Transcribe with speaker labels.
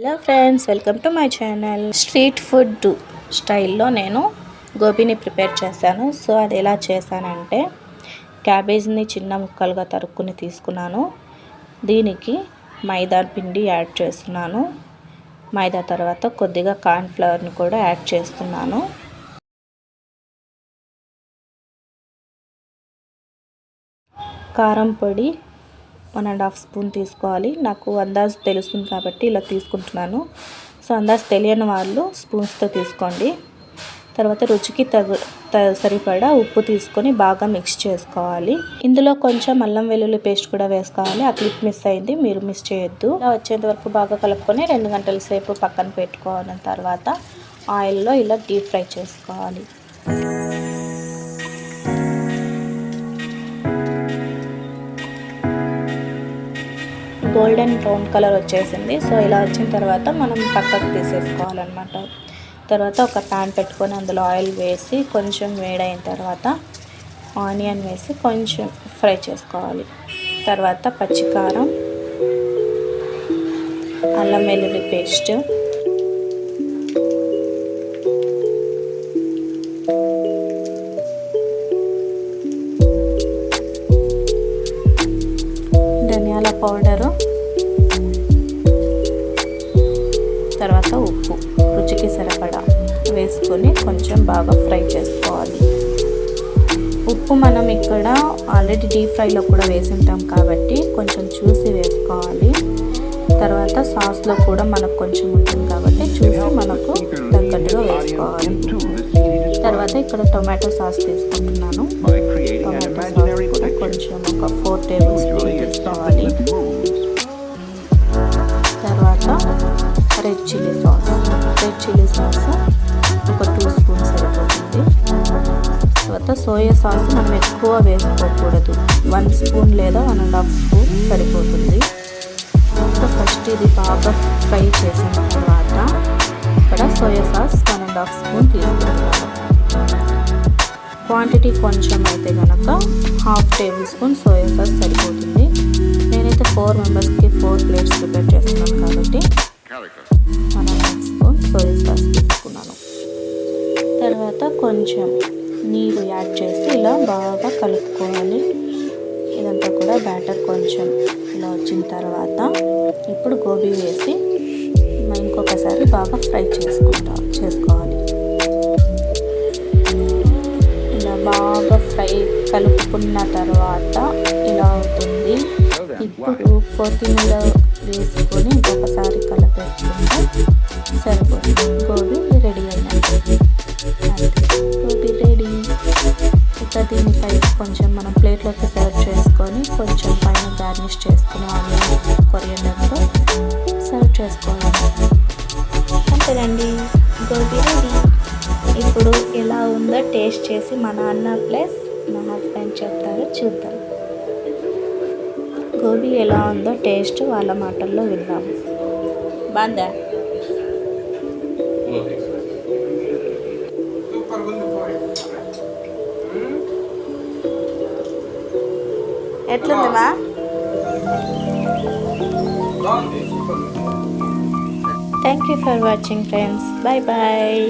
Speaker 1: Hello friends welcome to my channel. Street food స్టైల్లో నేను గోబీని prepare చేశాను. సో అది ఎలా చేశానంటే క్యాబేజ్ని చిన్న ముక్కలుగా తరుక్కుని తీసుకున్నాను. దీనికి మైదా పిండి యాడ్ చేస్తున్నాను. మైదా తర్వాత కొద్దిగా కార్న్ఫ్లవర్ని కూడా యాడ్ చేస్తున్నాను. కారం పొడి వన్ అండ్ హాఫ్ స్పూన్ తీసుకోవాలి. నాకు అందాజ్ తెలుస్తుంది కాబట్టి ఇలా తీసుకుంటున్నాను. సో అందాజ్ తెలియని వాళ్ళు స్పూన్స్తో తీసుకోండి. తర్వాత రుచికి తగు సరిపడా ఉప్పు తీసుకొని బాగా మిక్స్ చేసుకోవాలి. ఇందులో కొంచెం అల్లం వెల్లుల్లి పేస్ట్ కూడా వేసుకోవాలి. ఆ క్లిప్ మిస్ అయింది మీరు మిస్ చేయొద్దు. ఇలా వచ్చేంత వరకు బాగా కలుపుకొని రెండు గంటల సేపు పక్కన పెట్టుకోవాలని తర్వాత ఆయిల్లో ఇలా డీప్ ఫ్రై చేసుకోవాలి. గోల్డెన్ బ్రౌన్ కలర్ వచ్చేసింది. సో ఇలా వచ్చిన తర్వాత మనం పక్కకు తీసేసుకోవాలన్నమాట. తర్వాత ఒక ప్యాన్ పెట్టుకొని అందులో ఆయిల్ వేసి కొంచెం వేడైన తర్వాత ఆనియన్ వేసి కొంచెం ఫ్రై చేసుకోవాలి. తర్వాత పచ్చికారం అల్లం వెల్లుల్లి పేస్ట్ పౌడరు తర్వాత ఉప్పు రుచికి సరిపడా వేసుకొని కొంచెం బాగా ఫ్రై చేసుకోవాలి. ఉప్పు మనం ఇక్కడ ఆల్రెడీ డీప్ ఫ్రైలో కూడా వేసి ఉంటాం కాబట్టి కొంచెం చూసి వేసుకోవాలి. తర్వాత సాస్లో కూడా మనకు కొంచెం ఉంటుంది కాబట్టి చూసి మనకు తగ్గట్టుగా వేసుకోవాలి. తర్వాత ఇక్కడ టొమాటో సాస్ తీసుకుంటున్నాను. టొమాటో సాస్ కొంచెం ఒక ఫోర్ టేబుల్ స్పూన్ తీసుకోవాలి. తర్వాత red chilli sauce red chilli sauce ఒక టూ స్పూన్స్ సరిపోతుంది. తర్వాత సోయా సాస్ మనం ఎక్కువ వేసుకోకూడదు. వన్ స్పూన్ లేదా వన్ అండ్ హాఫ్ స్పూన్ సరిపోతుంది. సో ఫస్ట్ ఇది బాగా ఫ్రై చేసిన తర్వాత ఇక్కడ soya sauce one and half spoon తీసుకుంటాను క్వాంటిటీ కొంచెం అయితే కనుక half tablespoon soya sauce సరిపోతుంది. నేనైతే ఫోర్ మెంబర్స్కి ఫోర్ ప్లేట్స్ ప్రిపేర్ చేస్తున్నాను కాబట్టి మన స్పూన్ సోయా సాస్ తీసుకున్నాను. తర్వాత కొంచెం నీరు యాడ్ చేసి ఇలా బాగా కలుపుకోవాలి. ఇదంతా కూడా బ్యాటర్ కొంచెం ఇలా వచ్చిన తర్వాత ఇప్పుడు గోబీ వేసి ఇంకొకసారి బాగా ఫ్రై చేసుకుంటా చేసుకోవాలి. బాగా కలుపుకున్న తర్వాత ఇలా అవుతుంది ఇప్పుడు కొత్తిమీర వేసుకొని ఇంకొకసారి కలపెట్టుకుంటే సరిపోతుంది. గోబీ రెడీ అయినట్టు గోబీ రెడీ. ఇక దీనిపై కొంచెం మనం ప్లేట్లోకి సర్వ్ చేసుకొని కొంచెం పైన గార్నిష్ చేసుకుని ఆనియన్ కొరియండర్తో సర్వ్ చేసుకోవాలి. అంతేనండి. గోబీ రెడీ. ఇప్పుడు ఎలా ఉందో టేస్ట్ చేసి మా నాన్న ప్లస్ మా హస్బెండ్ చెప్తారు చూద్దాం. గోబీ ఎలా ఉందో టేస్ట్ వాళ్ళ మాటల్లో విందాము బాందా. ఎట్లుంది మా? Thank you for watching friends bye bye